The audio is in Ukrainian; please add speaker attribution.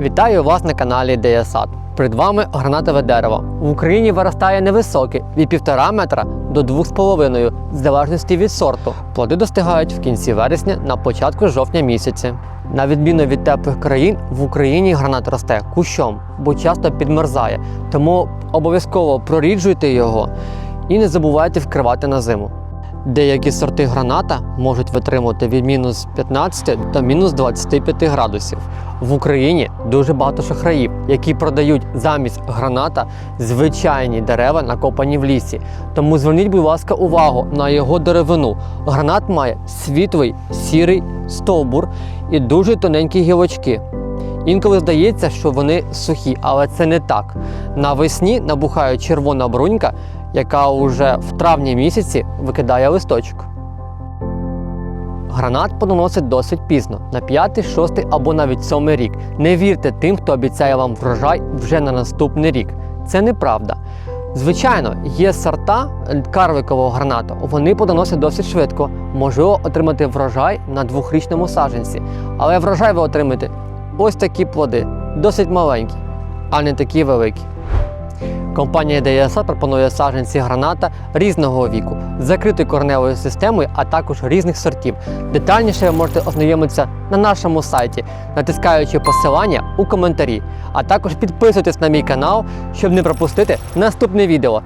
Speaker 1: Вітаю вас на каналі Деясад. Перед вами гранатове дерево. В Україні виростає невисоке від 1,5 метра до 2,5, в залежності від сорту. Плоди достигають в кінці вересня на початку жовтня місяці. На відміну від теплих країн, в Україні гранат росте кущом, бо часто підмерзає. Тому обов'язково проріджуйте його і не забувайте вкривати на зиму. Деякі сорти граната можуть витримувати від мінус 15 до мінус 25 градусів. В Україні дуже багато шахраїв, які продають замість граната звичайні дерева, накопані в лісі. Тому зверніть, будь ласка, увагу на його деревину. Гранат має світлий сірий стовбур і дуже тоненькі гілочки. Інколи здається, що вони сухі, але це не так. Навесні набухає червона брунька, яка уже в травні місяці викидає листочок. Гранат плодоносить досить пізно, на 5, 6 або навіть 7 рік. Не вірте тим, хто обіцяє вам врожай вже на наступний рік. Це неправда. Звичайно, є сорта карликового гранату. Вони плодоносять досить швидко. Можливо отримати врожай на двохрічному саджанці. Але врожай ви отримаєте ось такі плоди, досить маленькі, а не такі великі. Компанія DSA пропонує саджанці граната різного віку, закритою кореневою системою, а також різних сортів. Детальніше ви можете ознайомитися на нашому сайті, натискаючи посилання у коментарі. А також підписуйтесь на мій канал, щоб не пропустити наступне відео.